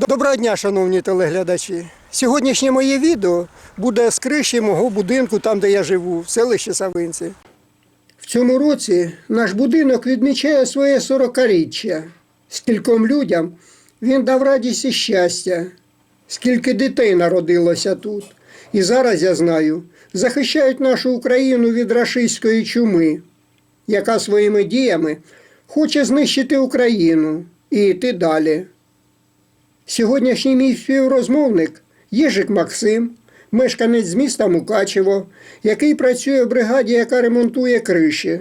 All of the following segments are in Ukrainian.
Доброго дня, шановні телеглядачі. Сьогоднішнє моє відео буде з криші мого будинку, там де я живу, в селищі Савинці. В цьому році наш будинок відмічає своє 40-річчя. Скільком людям він дав радість і щастя, скільки дітей народилося тут. І зараз я знаю, захищають нашу Україну від рашистської чуми, яка своїми діями хоче знищити Україну і йти далі. Сьогоднішній мій співрозмовник Єжик Максим, мешканець з міста Мукачево, який працює в бригаді, яка ремонтує криші.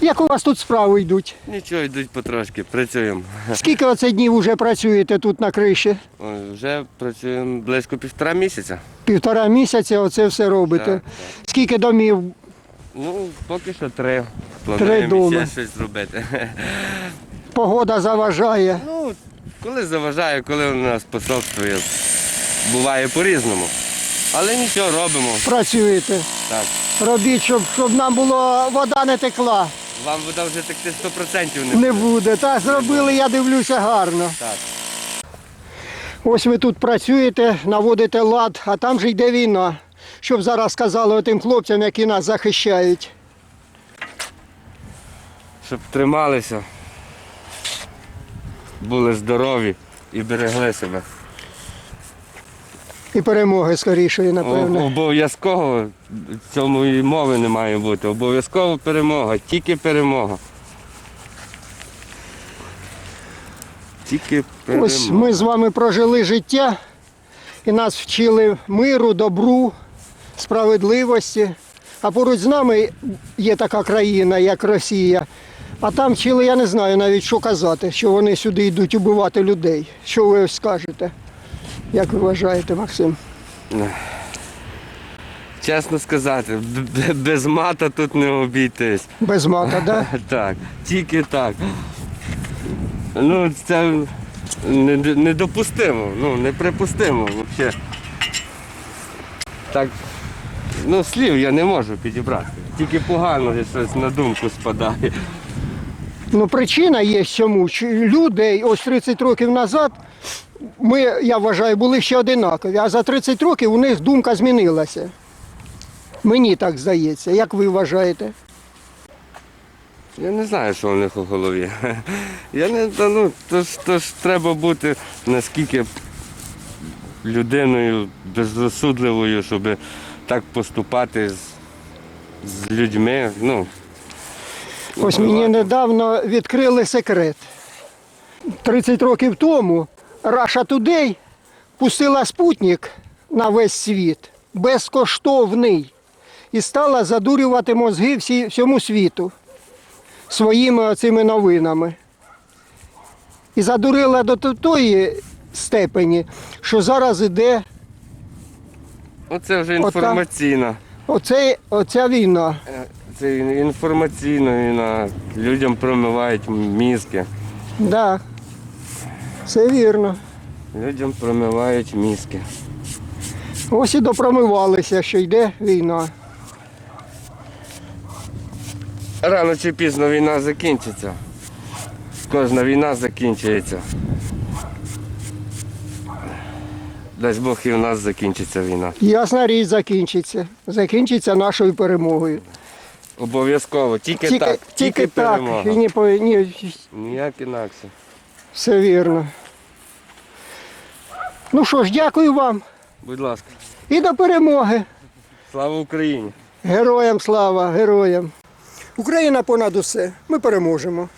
Як у вас тут справи йдуть? Нічого, йдуть потрошки, працюємо. Скільки оце днів вже працюєте тут на криші? Ой, Вже працюємо близько півтора місяця. Півтора місяця оце все робите. Так, Скільки домів? Ну, поки що три. Плануємо ще щось зробити. Погода заважає. Ну, коли заважає, коли у нас способствує, буває по-різному. Але нічого робимо. Працюєте. Так. Робіть, щоб, щоб нам було вода не текла. Вам вода вже текти 100% не буде. Не буде. буде. Так зробили, я дивлюся гарно. Так. Ось ви тут працюєте, наводите лад, а там же йде війна. Щоб зараз сказали тим хлопцям, які нас захищають. Щоб трималися, були здорові і берегли себе. І перемоги скорішої, О- напевне. Обов'язково цьому і мови не має бути. Обов'язково перемога, тільки перемога. Тільки перемога. Ось ми з вами прожили життя і нас вчили миру, добру, справедливості. А поруч з нами є така країна, як Росія. А там вчили, я не знаю навіть, що казати, що вони сюди йдуть убивати людей. Що ви скажете? Як ви вважаєте, Максим? Чесно сказати, без мата тут не обійтись. Без мата, да? Так, тільки так. Ну, це недопустимо, ну, неприпустимо взагалі. Так, ну, слів я не можу підібрати. Тільки погано щось на думку спадає. Ну, причина є. Чи Люди ось 30 років назад, ми, я вважаю, були ще одинакові, а за 30 років у них думка змінилася. Мені так здається. Як ви вважаєте? Я не знаю, що у них у голові. Я не ну, то ж, то ж треба бути наскільки людиною безрозсудливою, щоб так поступати з, з людьми. Ну, Ось мені недавно відкрили секрет. 30 років тому Russia Today пустила спутник на весь світ, безкоштовний, і стала задурювати мозги всі, всьому світу своїми цими новинами. І задурила до тої степені, що зараз іде Оце вже Ота- інформаційна. Оце, оця війна. Це інформаційна війна. Людям промивають мізки. Да. Все вірно. Людям промивають мізки. Ось і допромивалися, що йде війна. Рано чи пізно війна закінчиться. Кожна війна закінчується. Дасть Бог і у нас закінчиться війна. Ясна річ закінчиться. Закінчиться нашою перемогою. Обов'язково. Тільки, так. Тільки, так. перемога. І ні, по- ні, Ніяк інакше. все вірно. Ну що ж, дякую вам. Будь ласка. І до перемоги. Слава Україні! Героям слава, героям. Україна понад усе. Ми переможемо.